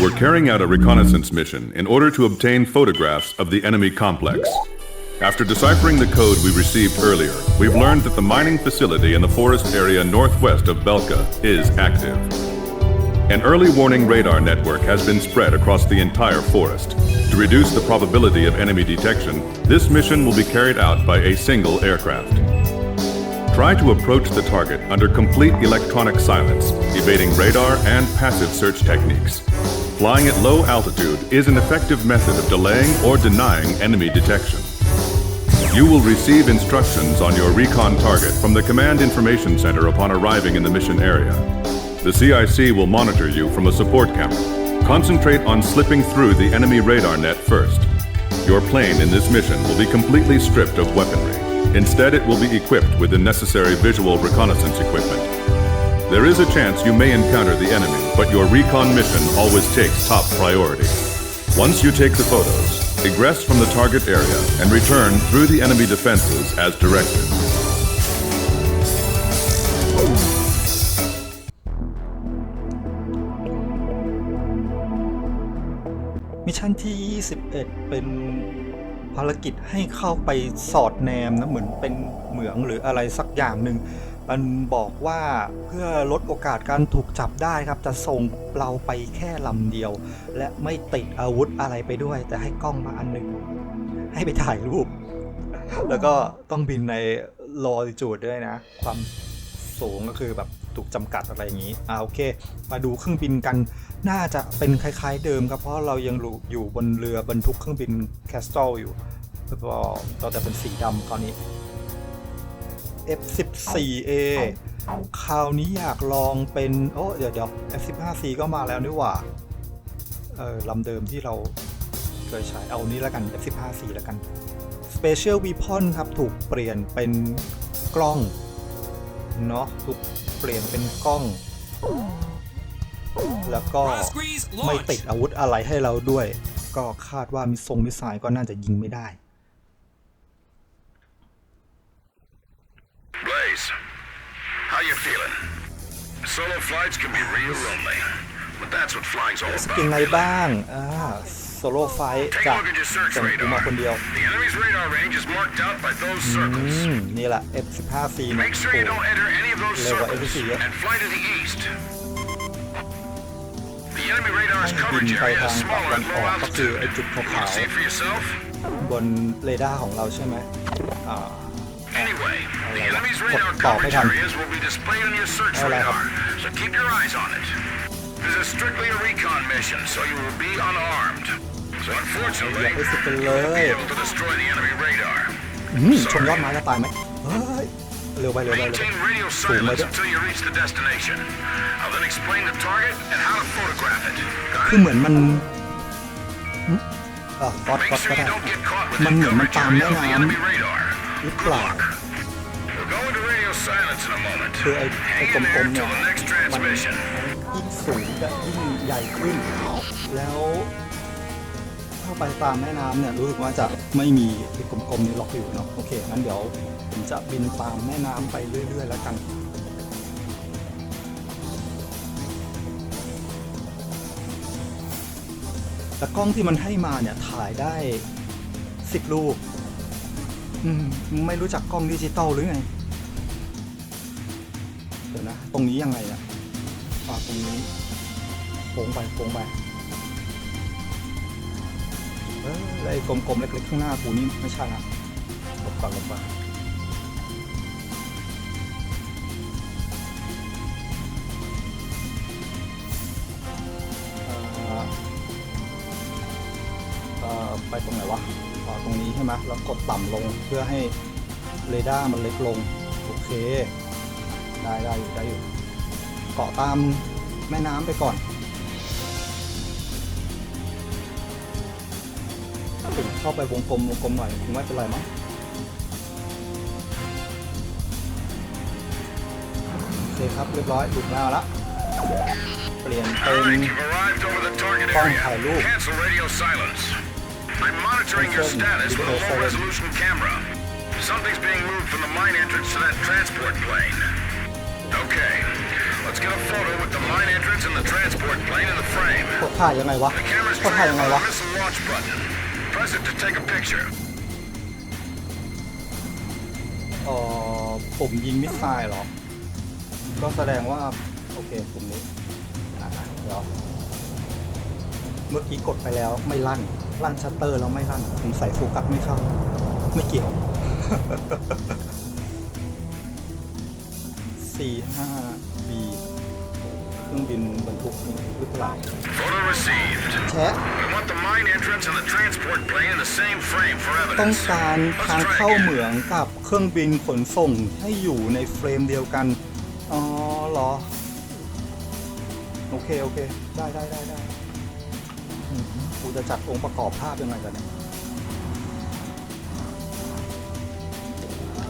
were carrying out a reconnaissance mission in order to obtain photographs of the enemy complex. After deciphering the code we received earlier, we've learned that the mining facility in the forest area northwest of Belka is active. An early warning radar network has been spread across the entire forest. To reduce the probability of enemy detection, this mission will be carried out by a single aircraft. Try to approach the target under complete electronic silence, evading radar and passive search techniques. Flying at low altitude is an effective method of delaying or denying enemy detection. You will receive instructions on your recon target from the Command Information Center upon arriving in the mission area. The CIC will monitor you from a support camera. Concentrate on slipping through the enemy radar net first. Your plane in this mission will be completely stripped of weaponry. Instead, it will be equipped with the necessary visual reconnaissance equipment there is a chance you may encounter the enemy, but your recon mission always takes top priority. Once you take the photos, egress from the target area and return through the enemy defenses as directed. 21เป็นภารกิจให้เข้าไปสอดแนมนะเหมือนเป็นเหมืองหรืออะไรสักอย่างหนึ่งมันบอกว่าเพื่อลดโอกาสการถูกจับได้ครับจะส่งเราไปแค่ลำเดียว และไม่ติดอาวุธอะไรไปด้วย แต่ให้กล้องมาอันหนึ่งให้ไปถ่ายรูป แล้วก็ต้องบินในลอจิจูดด้วยนะ ความสูงก็คือแบบถูกจำกัดอะไรอย่างนี้อ่าโอเค มาดูเครื่องบินกันน่าจะเป็นคล้ายๆเดิมครับ เพราะเรายังอยู่บนเรือบรรทุกเครื่องบินแคสตอลอยู่แล้วก็แต่เป็นสีดำคราวนี้ F14A คราวนี้อยากลองเป็น โอ้ เดี๋ยวเดี๋ยว F15C ก็มาแล้วนี่หว่า เออลำเดิมที่เราเคยใช้ เอานี้แล้วกัน F15C แล้วกัน Special Weapon ครับ ถูกเปลี่ยนเป็นกล้อง เนาะ ถูกเปลี่ยนเป็นกล้อง แล้วก็ไม่ติดอาวุธอะไรให้เราด้วย ก็คาดว่ามิสซงมิสไซก็น่าจะยิงไม่ได้สกินไงบ้างอ่าโซโล่ไฟจากจังกูมาคนเดียวนี่แหละ F-15C นะโอ้เร็วกว่า f 4เยอะให้บินไปทางปากกันออกก็คือไอจุดขาวบนเรดาร์ของเราใช่ไหมอ่า The enemy's radar coverage areas will be displayed on your search radar, so keep your eyes on it. This is strictly a recon mission, so you will be unarmed. So unfortunately, you won't be able to destroy the enemy radar. ชนยอดไม้แล้วตายไหมเร็วไปเร็วไปเร็วสูงไปด้วยคือเหมือนมันก๊อตก๊อตก็ได้มันเหมือนมันตามแม่น้ำหรือเปล่า hmm, คือไอ้ไอ้กลมๆเนี่ยมันยิ่งสูงจะยิ่งใหญ่ขึ้น แล้วถ้าไปตามแม่น้ำเนี่ยรู้สึกว่าจะไม่มีไอ้กลมๆนี้ล็อกอยู่เนาะโอเคงั้นเดี๋ยวผมจะบินตามแม่น้ำไปเรื่อย ๆ แล้วกัน แต่กล้องที่มันให้มาเนี่ย ถ่ายได้สิบรูกไม่รู้จักกล้องดิจิตอลหรือไงเดี๋ยวนะตรงนี้ยังไงอะฝ่าตรงนี้โค้งไปโค้งไปเอยไอ้กลมๆ เล็กๆ ข้างหน้า กูนี่ไม่ใช่ละลบก่อนลบก่อนไปตรงไหนวะตรงนี้ใช่ไหม แล้วกดต่ำลงเพื่อให้เรดาร์มันเล็กลง โอเคได้ได้อยู่ได้อยู่เกาะตามแม่น้ำไปก่อนถ้าผมเข้าไปวงกลมวงกลมหน่อยคงไม่เป็นไรมั้งโอเคครับเรียบร้อยถูกแล้วละเปลี่ยนเป็นป้องถ่ายรูปเป็นเครว Something's being moved from the mine entrance to that transport plane. กดถ่ายยังไงวะกดถ่ายยังไงวะเอ่อผมยิงมิสไซล์หรอ ก็แสดงว่า โอเคผมนี้เดี๋ยวเมื่อกี้กดไปแล้วไม่ลั่น ลั่นชัตเตอร์แล้วไม่ลั่นผมใส่โฟกัสไม่เข้า ไม่เกี่ยว C5B เครื่องบินบรรทุกหรือเปล่าแชะต้องการทางเข้าเหมืองกับเครื่องบินขนส่งให้อยู่ในเฟรมเดียวกันอ๋อเหรอโอเค โอเค ได้ได้ได้ได้ไดมกูจะจัดองค์ประกอบภาพยังไงกันเนี่ย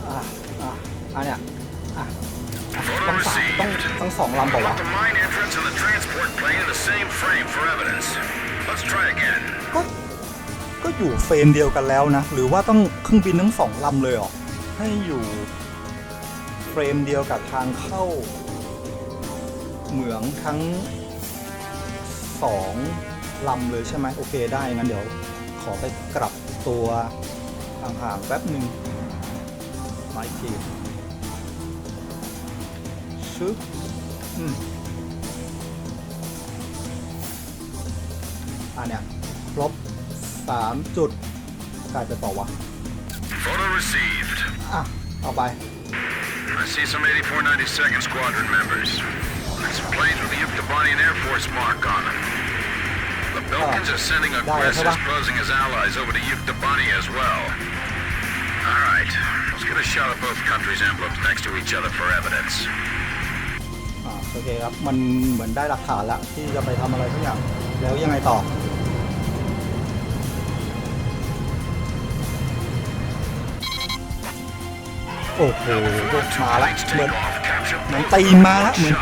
อ่ะอ่ะอันเนี้ยอะต้องสามต้องต้องสองลำป่าวะก็ ก็อยู่เฟรมเดียวกันแล้วนะ หรือว่าต้องเครื่องบินทั้งสองลำเลยหรอให้อยู่ เฟรมเดียวกับทางเข้า เหมืองทั้งสองลำเลยใช่ไหมโอเค ได้งั้นเดี๋ยวขอไปกลับตัวห่างๆแป๊บหนึ่งไมค์ที soup. Hmm. Photo received. I see some 8492nd Squadron members. There's planes with the Yuktobanian Air Force mark on them. The Belkans ah, are sending aggressors posing as allies over to Yuktabani as well. All right, let's get a shot of both countries' emblems next to each other for evidence. โอเคครับ มันเหมือนได้หลักฐานแล้วที่จะไปทำอะไรสักอย่าง แล้วยังไงต่อ โอ้โหรถมาละเหมือนเหมือนตีมาละเหมือน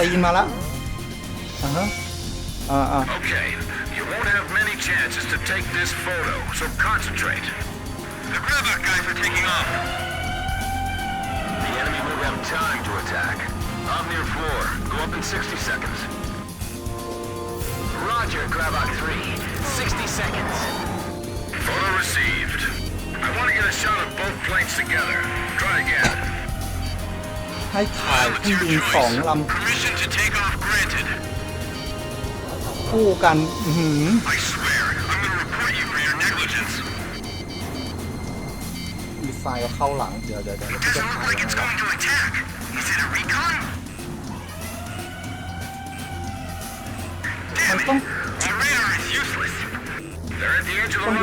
ตีมาละอ่ะฮะ อ่าอ่า I'm near Go up in 60 seconds. Roger, Gravok 3. 60 seconds. Photo received. I want to get a shot of both planes together. Try again. I to take I swear. ไฟเข้าหลังเดี๋ยวเดี๋ยวเดี๋ยวพี่จะถายยังไงวมันต้องต้อง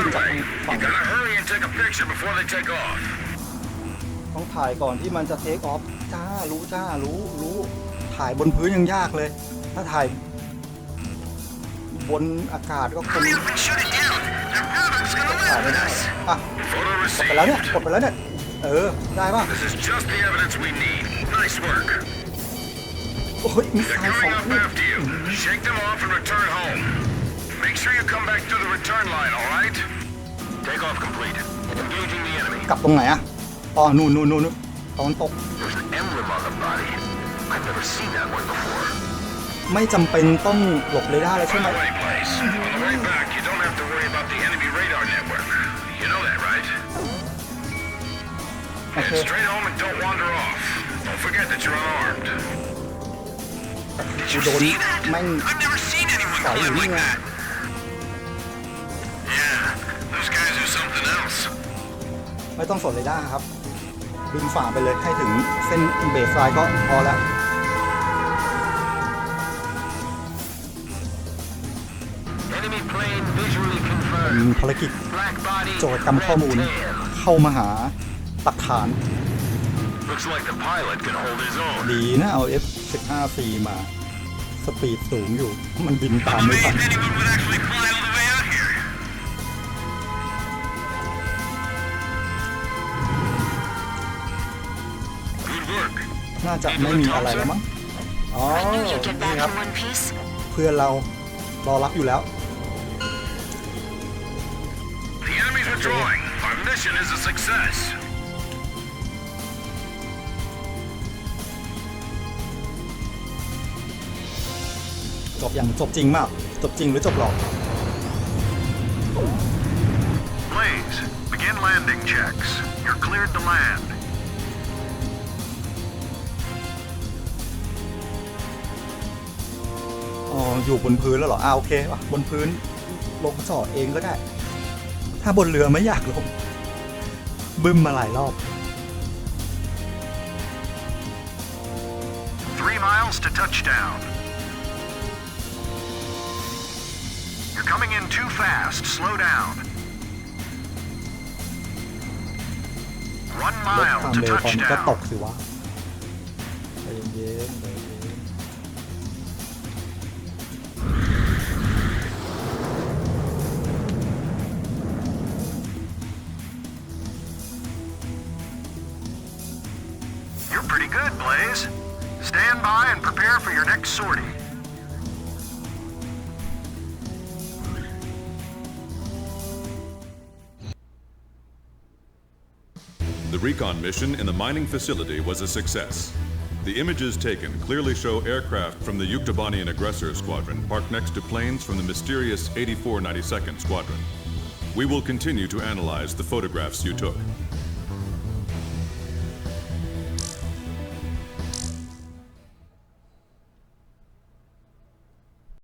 ยืนจากฝั่งต้องถ่ายก่อนที่มันจะเทคออฟจ้ารู้จ้ารู้รู้ถ่ายบนพื้นยังยากเลย ถ้าถ่ายบนอากาศก็คง is gonna live with This is just the evidence we need. Nice work. Oh, they They're coming up after you. Shake them off and return home. Make sure you come back through the return line, all right? Takeoff complete. Engaging the enemy. There's an emblem on the body. I've never seen that one before. ม่จำเป็นต้องหลบเรดาร์เลยใช่ไหมโดนแมนสายอยู่นี่ไงไม่ต้องสนเลยได้ครับ บินฝ่าไปเลยให้ถึงเส้นเบสไลน์ก็พอแล้วภารกิจโจทย์กำข้อมูลเข้ามาหาหลักฐานดีนะเอา F15C มาสปีดสูงอยู่มันบินตามไม่ทันน่าจะไม่มีอะไรแล้วมั้งอ๋อนี่ครับเพื่อนเรารอรับอยู่แล้ว destroyed. Our mission is a success. จบอย่างจบจริงมากจบจริงหรือ จบหลอก Blaze, begin landing checks. You're cleared to land. อ๋อ อยู่บนพื้นแล้วเหรออ้าวโอเคว่ะ บนพื้นลงจอดเองก็ได้ถ้าบนเรือไม่อยากลงบึ้มมาหลายรอบ Three miles to touchdown. You're coming in too fast. Slow down. One รถ mile ความ to เร็วตอนนี้ก็ touchdown. ตกสิวะใจเย็นๆ Pretty good, Blaze. Stand by and prepare for your next sortie. The recon mission in the mining facility was a success. The images taken clearly show aircraft from the Yuktobanian Aggressor Squadron parked next to planes from the mysterious 8492nd Squadron. We will continue to analyze the photographs you took.